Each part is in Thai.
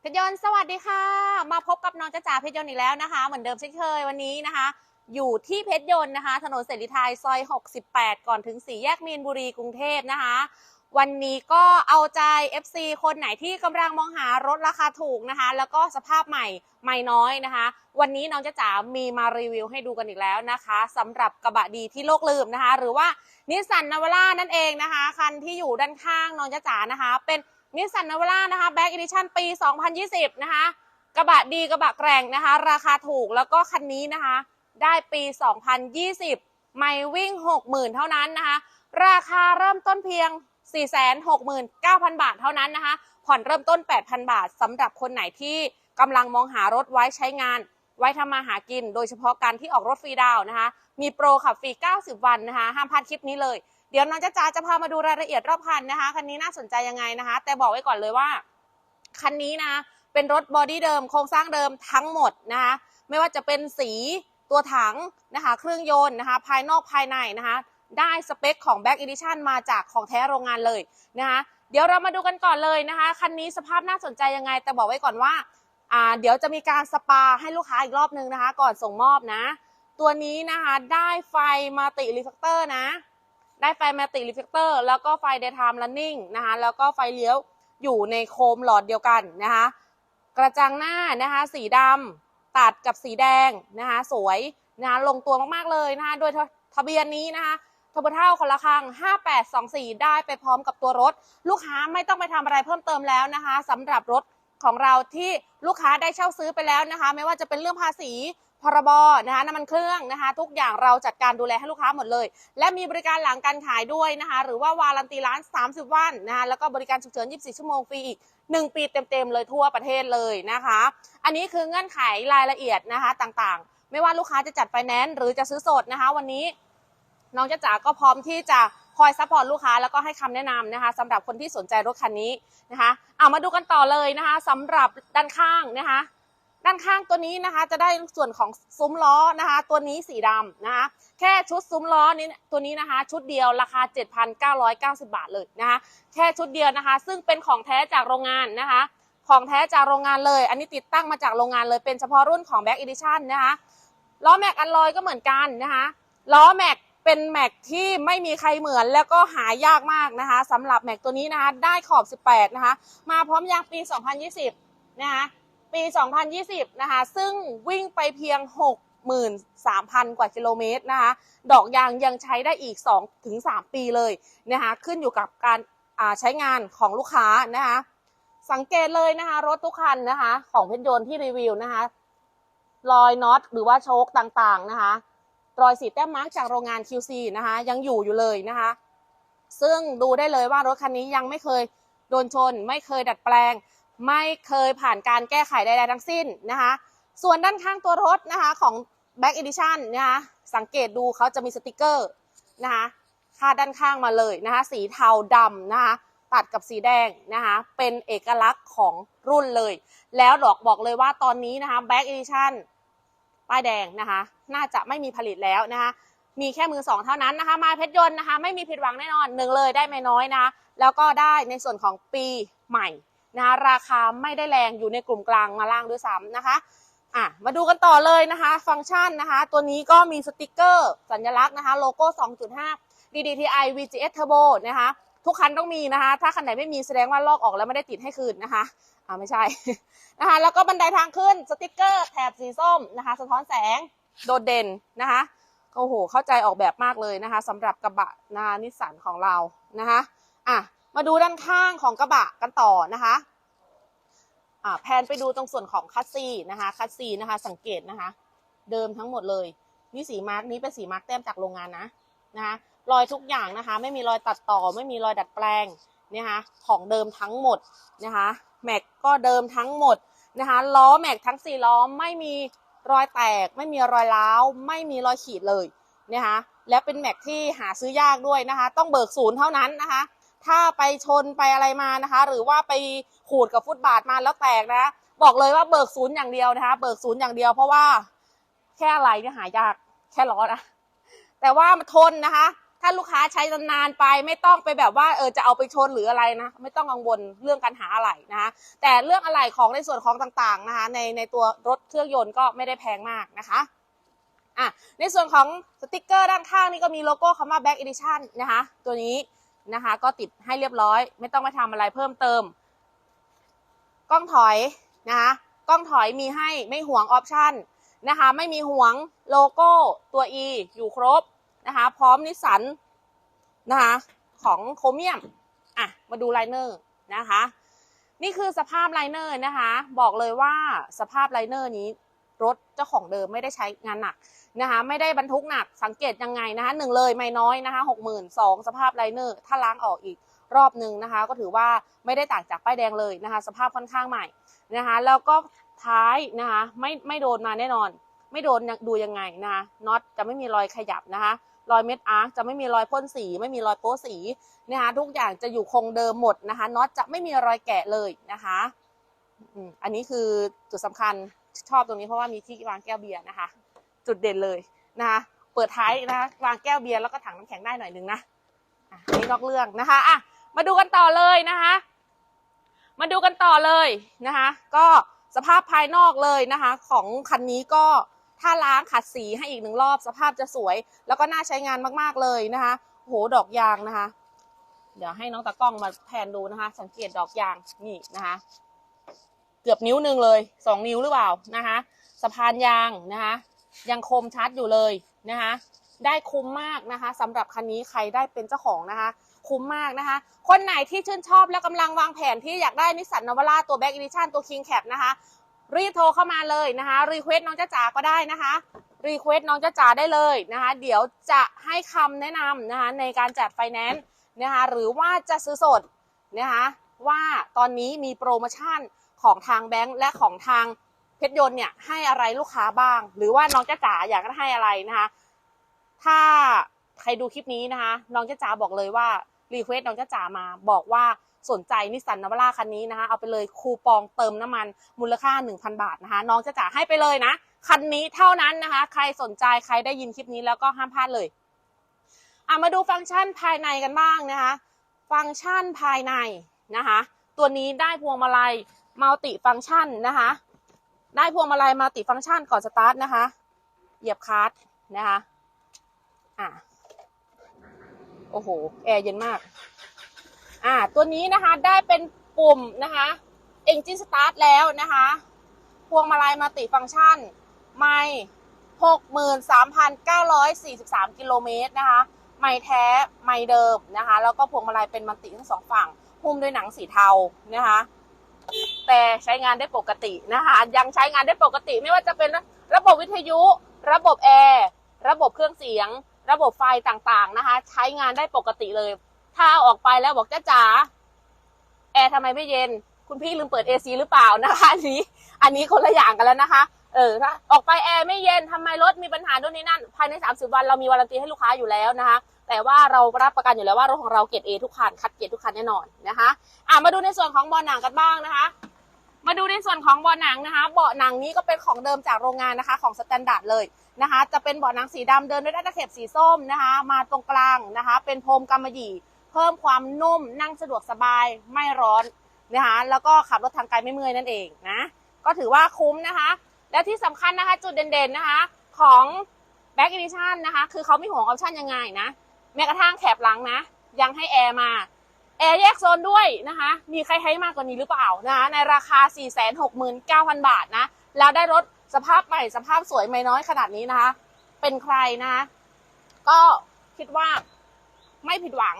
เพชรยนต์สวัสดีค่ะ มาพบกับน้องจ้าจ๋าเพชรยนต์อีกแล้วนะคะ เหมือนเดิมเช่นเคยวันนี้นะคะ อยู่ที่เพชรยนต์นะคะ ถนนเสรีไทยซอย 68 ก่อนถึงสี่แยกมีนบุรีกรุงเทพนะคะ วันนี้ก็เอาใจ FC คนไหนที่กำลังมองหารถราคาถูกนะคะ แล้วก็สภาพใหม่ไม่น้อยนะคะ วันนี้น้องจ้าจ๋ามีมารีวิวให้ดูกันอีกแล้วนะคะสำหรับกระบะดีที่โลกลืมนะคะ หรือว่านิสสันนาวาร่านั่นเองนะคะ คันที่อยู่ด้านข้างน้องจ้าจ๋านะคะ เป็น นิสสันนาวาร่านะคะแบ็กอีดิชั่นปี 2020 นะคะ กระบะดีกระบะแกร่งนะคะ ราคาถูกแล้วก็คันนี้นะคะ ได้ปี 2020 ไม่วิ่ง 60,000 เท่านั้นนะคะ ราคาเริ่มต้นเพียง 469,000 บาทเท่านั้นนะคะ ผ่อนเริ่มต้น 8,000 บาทสำหรับคนไหนที่กำลังมองหารถไว้ใช้งาน ไว้ทำมาหากิน โดยเฉพาะการที่ออกรถฟรีดาวนะคะ มีโปรขับฟรี 90 วันนะคะ ห้ามพลาดคลิปนี้เลย เดี๋ยวน้องจ้าจาจะพามาดูรายละเอียดรอบคันนะคะ คันนี้น่าสนใจยังไงนะคะ แต่บอกไว้ก่อนเลยว่า คันนี้นะ เป็นรถบอดี้เดิม โครงสร้างเดิมทั้งหมดนะคะ ไม่ว่าจะเป็นสีตัวถังนะคะ เครื่องยนต์นะคะ ภายนอกภายในนะคะ ได้สเปคของ Back Edition มาจากของแท้โรงงานเลยนะคะ เดี๋ยวเรามาดูกันก่อนเลยนะคะ คันนี้สภาพน่าสนใจยังไง แต่บอกไว้ก่อนว่าอ่า เดี๋ยวจะมีการสปาให้ลูกค้าอีกรอบนึงนะคะ ก่อนส่งมอบนะ ตัวนี้นะคะ ได้ไฟมาติรีเฟกเตอร์นะ ได้ไฟแมาติรีเฟกเตอร์แล้วก็ไฟ daytime running นะคะแล้วก็ไฟเลี้ยวอยู่ในโคมหลอดเดียวกันนะคะกระจังหน้านะคะสีดำตัดกับสีแดงนะคะสวยนะคะลงตัวมากๆเลยนะคะโดยทะเบียนนี้นะคะทบเท่าคนละครัง5824 ได้ไปพร้อมกับตัวรถ ลูกค้าไม่ต้องไปทำอะไรเพิ่มเติมแล้วนะคะสำหรับรถ ของเราที่ลูกค้าได้เช่าซื้อไปแล้วนะคะ ไม่ว่าจะเป็นเรื่องภาษีพรบนะคะน้ำมันเครื่องนะคะ ทุกอย่างเราจัดการดูแลให้ลูกค้าหมดเลย และมีบริการหลังการขายด้วยนะคะ หรือว่าวารันตีร้าน 30 วันนะคะแล้วก็บริการฉุกเฉิน 24 ชั่วโมงฟรีอีก 1 ปีเต็มๆเลยทั่วประเทศเลยนะคะ อันนี้คือเงื่อนไขรายละเอียดนะคะต่างๆ ไม่ว่าลูกค้าจะจัดไฟแนนซ์หรือจะซื้อสดนะคะ วันนี้น้องจ๊ะจ๋าก็พร้อมที่จะ คอยซัพพอร์ตลูกค้าแล้วก็ให้คำแนะนำนะคะสำหรับคนที่สนใจรถคันนี้นะคะเอามาดูกันต่อเลยนะคะสำหรับด้านข้างนะคะ ด้านข้างตัวนี้นะคะจะได้ส่วนของซุ้มล้อนะคะ ตัวนี้สีดำนะคะแค่ชุดซุ้มล้อนี้ตัวนี้นะคะ ชุดเดียวราคา 7,990 บาทเลยนะคะ แค่ชุดเดียวนะคะ ซึ่งเป็นของแท้จากโรงงานนะคะของแท้จากโรงงานเลย อันนี้ติดตั้งมาจากโรงงานเลย เป็นเฉพาะรุ่นของ Back Edition นะคะ ล้อแม็กอันลอยก็เหมือนกันนะคะ ล้อแม็ก เป็นแม็กที่ไม่มีใครเหมือนแล้วก็หายากมากนะคะสำหรับแม็กตัวนี้นะคะได้ขอบ 18 นะคะ มาพร้อมยางปี 2020 นะคะปี 2020 นะคะ ซึ่งวิ่งไปเพียง63,000 กว่ากิโลเมตรนะคะ ดอกยางยังใช้ได้อีก2ถึง3ปีเลยนะคะ ขึ้นอยู่กับการใช้งานของลูกค้านะคะ สังเกตเลยนะคะ รถทุกคันนะคะ ของเพชรยนต์ที่รีวิวนะคะ รอยน็อตหรือว่าโชคต่างๆนะคะ รอยสีแต้มมาร์กจากโรงงาน QC นะคะ ยังอยู่อยู่เลยนะคะ ซึ่งดูได้เลยว่ารถคันนี้ยังไม่เคยโดนชน ไม่เคยดัดแปลง ไม่เคยผ่านการแก้ไขใดๆทั้งสิ้นนะคะ ส่วนด้านข้างตัวรถนะคะของ Back Edition นะคะสังเกตดูเขาจะมีสติกเกอร์นะคะคาดด้านข้างมาเลยนะคะ สีเทาดำนะคะตัดกับสีแดงนะคะ เป็นเอกลักษณ์ของรุ่นเลย แล้วดอกบอกเลยว่าตอนนี้นะคะ Back Edition ป้ายแดงนะคะ น่าจะไม่มีผลิตแล้วนะคะมีแค่มือสองเท่านั้นนะคะ มาเพชรยนต์นะคะ ไม่มีผิดหวังแน่นอนหนึ่งเลยได้ไม่น้อยนะ แล้วก็ได้ในส่วนของปีใหม่นะคะราคาไม่ได้แรงอยู่ในกลุ่มกลางมาล่างด้วยซ้ำนะคะอะมาดูกันต่อเลยนะคะ ฟังก์ชันนะคะ ตัวนี้ก็มีสติกเกอร์ สัญลักษณ์นะคะ โลโก้ 2.5 DDTI VGS Turbo นะคะ ทุกคันต้องมีนะคะ ถ้าคันไหนไม่มีแสดงว่าลอกออกแล้วไม่ได้ติดให้คืนนะคะอ่าไม่ใช่นะคะ แล้วก็บันไดทางขึ้นสติกเกอร์ แถบสีส้มนะคะ สะท้อนแสง โดดเด่นนะคะโอ้โห เข้าใจออกแบบมากเลยนะคะสำหรับกระบะนานิสสันของเรานะคะอะมาดูด้านข้างของกระบะกันต่อนะคะอะแพนไปดูตรงส่วนของคัสซีนะคะคัสซีนะคะ สังเกตนะคะ เดิมทั้งหมดเลยนี่สีมาร์กนี้เป็นสีมาร์กแต้มจากโรงงานนะนะคะรอยทุกอย่างนะคะ ไม่มีรอยตัดต่อ ไม่มีรอยดัดแปลงนะคะของเดิมทั้งหมดนะคะแม็กก็เดิมทั้งหมดนะคะล้อแม็กทั้งสี่ล้อไม่มี รอยแตกไม่มีรอยร้าวไม่มีรอยขีดเลยนะคะและเป็นแม็กที่หาซื้อยากด้วยนะคะ ต้องเบิกศูนย์เท่านั้นนะคะ ถ้าไปชนไปอะไรมานะคะ หรือว่าไปขูดกับฟุตบาทมาแล้วแตกนะบอกเลยว่าเบิกศูนย์อย่างเดียวนะคะ เบิกศูนย์อย่างเดียวเพราะว่าแค่อะไรเนี่ยหายากแค่ล้อนะแต่ว่ามันทนนะคะ ถ้าลูกค้าใช้นานๆไปไม่ต้องไปแบบว่าเออจะเอาไปชนหรืออะไรนะไม่ต้องกังวลเรื่องการหาอะไหล่นะคะแต่เรื่องอะไหล่ของในส่วนของต่างๆนะคะในในตัวรถเครื่องยนต์ก็ไม่ได้แพงมากนะคะอะในส่วนของสติกเกอร์ด้านข้างนี่ก็มีโลโก้คำว่า Back Edition นะคะตัวนี้นะคะก็ติดให้เรียบร้อย ไม่ต้องไปทำอะไรเพิ่มเติม กล้องถอยนะคะกล้องถอยมีให้ไม่ห่วงออปชั่นนะคะไม่มีห่วงโลโก้ตัว E อยู่ครบ นะคะ พร้อมนิสสันนะคะของโครเมียมอะมาดูไลเนอร์นะคะ นี่คือสภาพไลเนอร์นะคะ บอกเลยว่าสภาพไลเนอร์นี้รถเจ้าของเดิมไม่ได้ใช้งานหนักนะคะ ไม่ได้บรรทุกหนักสังเกตยังไงนะคะหนึ่งเลยไม่น้อยนะคะหกหมื่นสองสภาพไลเนอร์ถ้าล้างออกอีกรอบหนึ่งนะคะ ก็ถือว่าไม่ได้ต่างจากป้ายแดงเลยนะคะ สภาพค่อนข้างใหม่นะคะ แล้วก็ท้ายนะคะไม่ไม่โดนมาแน่นอน ไม่โดนดูยังไงนะคะน็อตจะไม่มีรอยขยับนะคะ รอยเม็ดอาร์คจะไม่มีรอยพ่นสี ไม่มีรอยโป๊สีนะคะทุกอย่างจะอยู่คงเดิมหมดนะคะน็อตจะไม่มีรอยแกะเลยนะคะอันนี้คือจุดสำคัญชอบตรงนี้เพราะว่ามีที่วางแก้วเบียร์นะคะ จุดเด่นเลยนะคะเปิดท้ายนะคะวางแก้วเบียร์แล้วก็ถังน้ำแข็งได้หน่อยนึงนะอะอันนี้นอกเรื่องนะคะอะมาดูกันต่อเลยนะคะ มาดูกันต่อเลยนะคะ ก็สภาพภายนอกเลยนะคะ ของคันนี้ก็ ถ้าล้างขัดสีให้อีกหนึ่งรอบสภาพจะสวย แล้วก็น่าใช้งานมากๆเลยนะคะโหดอกยางนะคะ เดี๋ยวให้น้องตากล้องมาแผนดูนะคะ สังเกตดอกยางนี่นะคะ เกือบนิ้วหนึ่งเลยสองนิ้วหรือเปล่านะคะสะพานยางนะคะ ยังคมชัดอยู่เลยนะคะ ได้คุ้มมากนะคะสำหรับคันนี้ใครได้เป็นเจ้าของนะคะคุ้มมากนะคะ คนไหนที่ชื่นชอบและกำลังวางแผนที่อยากได้นิสสันนวาร่าตัวแบ็กอีดิชั่นตัวคิงแคปนะคะ รีบโทรเข้ามาเลยนะคะ รีเควสน้องจ้าจ๋าก็ได้นะคะ รีเควสน้องจ้าจ๋าได้เลยนะคะ เดี๋ยวจะให้คำแนะนำนะคะในการจัดไฟแนนซ์นะคะหรือว่าจะซื้อสดนะคะว่าตอนนี้มีโปรโมชั่นของทางแบงก์และของทางเพชรยนต์เนี่ยให้อะไรลูกค้าบ้าง หรือว่าน้องจ้าจ๋าอยากจะให้อะไรนะคะ ถ้าใครดูคลิปนี้นะคะ น้องจ้าจ๋าบอกเลยว่ารีเควสน้องจ้าจ๋ามาบอกว่า สนใจนิสสันนาวาร่าคันนี้นะคะ เอาไปเลยคูปองเติมน้ำมันมูลค่า 1,000 บาทนะคะ น้องจ้าจ๋าให้ไปเลยนะ คันนี้เท่านั้นนะคะ ใครสนใจใครได้ยินคลิปนี้แล้วก็ห้ามพลาดเลยอะมาดูฟังก์ชันภายในกันบ้างนะคะ ฟังก์ชันภายในนะคะ ตัวนี้ได้พวงมาลัยมัลติฟังก์ชันนะคะ ได้พวงมาลัยมัลติฟังก์ชันก่อนสตาร์ทนะคะ เหยียบคลัตช์นะคะ อะ โอ้โห แอร์เย็นมาก อ่าตัวนี้นะคะได้เป็นปุ่มนะคะ Engine Start แล้วนะคะ พวงมาลัยมัลติฟังก์ชัน ไม่63,943 กิโลเมตรนะคะ ไม่แท้ไม่เดิมนะคะ แล้วก็พวงมาลัยเป็นมัลติทั้งสองฝั่ง หุ้มด้วยหนังสีเทานะคะ แต่ใช้งานได้ปกตินะคะ ยังใช้งานได้ปกติไม่ว่าจะเป็นระบบวิทยุ ระบบแอร์ ระบบเครื่องเสียง ระบบไฟต่างๆนะคะ ใช้งานได้ปกติเลย ถ้าเอาออกไปแล้วบอกจ้าจ๋าแอร์ทำไมไม่เย็น คุณพี่ลืมเปิด AC หรือเปล่านะคะ อันนี้ อันนี้คนละอย่างกันแล้วนะคะ เออถ้าออกไปแอร์ไม่เย็นทำไมรถมีปัญหาด้วยนี้นั่น ภายใน 30 วันเรามีวารันตีให้ลูกค้าอยู่แล้วนะคะ แต่ว่าเรารับประกันอยู่แล้วว่ารถของเราเกรด A ทุกคัน คัดเกรดทุกคันแน่นอนนะคะ อะมาดูในส่วนของเบาะหนังกันบ้างนะคะมาดูในส่วนของเบาะหนังนะคะ เบาะหนังนี้ก็เป็นของเดิมจากโรงงานนะคะ ของสแตนดาร์ดเลยนะคะ จะเป็นเบาะหนังสีดำเดินด้วยด้านตะเข็บสีส้มนะคะ มาตรงกลางนะคะ เป็นพรมกำมะหยี่ เพิ่มความนุ่มนั่งสะดวกสบายไม่ร้อนนะคะแล้วก็ขับรถทางไกลไม่เมื่อยนั่นเองนะก็ถือว่าคุ้มนะคะ และที่สำคัญนะคะ จุดเด่นๆนะคะ ของ Back Edition นะคะคือเขาไม่ห่วงออปชั่นยังไงนะแม้กระทั่งแถบหลังนะ ยังให้แอร์มาแอร์แยกโซนด้วยนะคะ มีใครให้มากกว่านี้หรือเปล่านะคะในราคา 469,000 บาทนะ แล้วได้รถสภาพใหม่สภาพสวยไม่น้อยขนาดนี้นะคะ เป็นใครนะคะก็คิดว่าไม่ผิดหวัง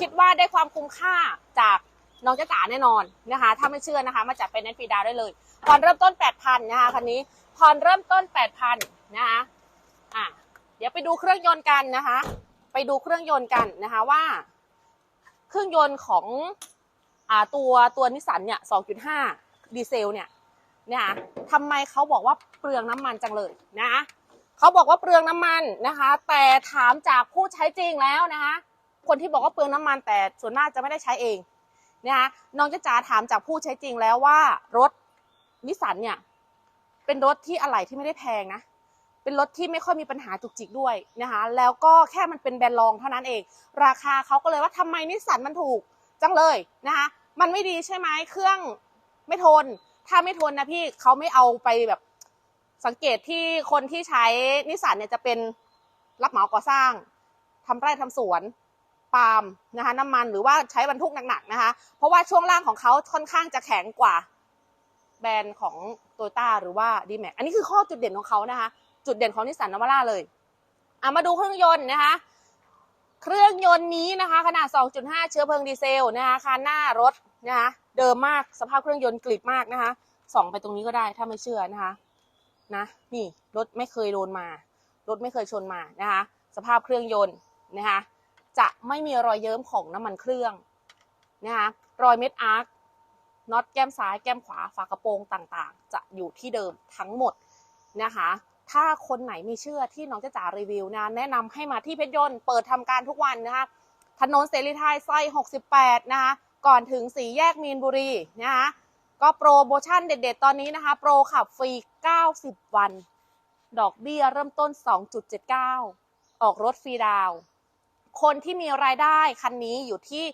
คิดว่าได้ความคุ้มค่าจากน้องจ้าจ๋าแน่นอนนะคะ ถ้าไม่เชื่อนะคะ มาจัดเป็นเน็ตฟรีดาวได้เลยผ่อนเริ่มต้น 8,000นะคะคันนี้ผ่อนเริ่มต้น 8,000นะคะอะเดี๋ยวไปดูเครื่องยนต์กันนะคะ ไปดูเครื่องยนต์กันนะคะว่า เครื่องยนต์ของอ่าตัวตัวนิสสันเนี่ย 2.5 ดีเซลเนี่ยนะคะทำไมเขาบอกว่าเปลืองน้ำมันจังเลยนะคะเขาบอกว่าเปลืองน้ำมันนะคะ แต่ถามจากผู้ใช้จริงแล้วนะคะ คนที่บอกว่าเปลืองน้ำมันแต่ส่วนมากจะไม่ได้ใช้เองนะคะน้องจ๊ะจ๋าถามจากผู้ใช้จริงแล้วว่ารถนิสสันเนี่ยเป็นรถที่อะไหล่ที่ไม่ได้แพงนะเป็นรถที่ไม่ค่อยมีปัญหาจุกจิกด้วยนะคะแล้วก็แค่มันเป็นแบรนด์รองเท่านั้นเอง ราคาเขาก็เลยว่าทำไมนิสสันมันถูกจังเลยนะคะมันไม่ดีใช่ไหมเครื่องไม่ทน ถ้าไม่ทนนะพี่เขาไม่เอาไปแบบสังเกตที่คนที่ใช้นิสสันเนี่ยจะเป็นรับเหมาก่อสร้างทำไร่ทำสวน ปาล์มนะคะน้ำมันหรือว่าใช้บรรทุกหนักๆนะคะ เพราะว่าช่วงล่างของเขาค่อนข้างจะแข็งกว่าแบรนด์ของโตโยต้าหรือว่าดีแม็กอันนี้คือข้อจุดเด่นของเขานะคะ จุดเด่นของนิสสันนาวาร่าเลยอะมาดูเครื่องยนต์นะคะ เครื่องยนต์นี้นะคะ ขนาด 2.5 เชื้อเพลิงดีเซลนะคะคันหน้ารถนะคะเดิมมากสภาพเครื่องยนต์กริบมากนะคะส่องไปตรงนี้ก็ได้ถ้าไม่เชื่อนะคะนะนี่รถไม่เคยโดนมา รถไม่เคยชนมานะคะ สภาพเครื่องยนต์นะคะ จะไม่มีรอยเยิ้มของน้ำมันเครื่องนะคะรอยเม็ดอาร์คน็อตแก้มซ้ายแก้มขวาฝากระโปรงต่างๆ จะอยู่ที่เดิมทั้งหมดนะคะ ถ้าคนไหนไม่เชื่อที่น้องจะจ๋ารีวิวนะแนะนำให้มาที่เพชรยนต์เปิดทำการทุกวันนะคะถนนเสรีไทยซอย68 นะคะ ก่อนถึงสี่แยกมีนบุรีนะคะก็โปรโมชั่นเด็ดๆ ตอนนี้นะคะ โปรขับฟรี 90 วัน ดอกเบี้ยเริ่มต้น 2.79 ออกรถฟรีดาว คนที่มีรายได้คันนี้อยู่ที่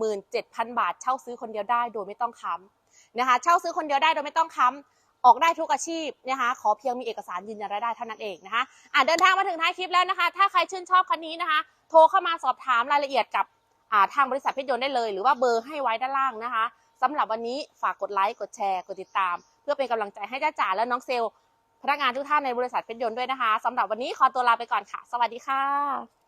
17,000 บาท เช่าซื้อคนเดียวได้โดยไม่ต้องค้ำนะคะ เช่าซื้อคนเดียวได้โดยไม่ต้องค้ำออกได้ทุกอาชีพนะคะ ขอเพียงมีเอกสารยืนยันรายได้เท่านั้นเองนะคะอ่าเดินทางมาถึงท้ายคลิปแล้วนะคะ ถ้าใครชื่นชอบคันนี้นะคะ โทรเข้ามาสอบถามรายละเอียดกับทางบริษัทเพชรยนต์ได้เลย หรือว่าเบอร์ให้ไว้ด้านล่างนะคะสำหรับวันนี้ฝากกดไลค์กดแชร์กดติดตาม เพื่อเป็นกำลังใจให้จ้าจ๋าและน้องเซลล์พนักงานทุกท่านในบริษัทเพชรยนต์ด้วยนะคะสำหรับวันนี้ขอตัวลาไปก่อนค่ะ สวัสดีค่ะ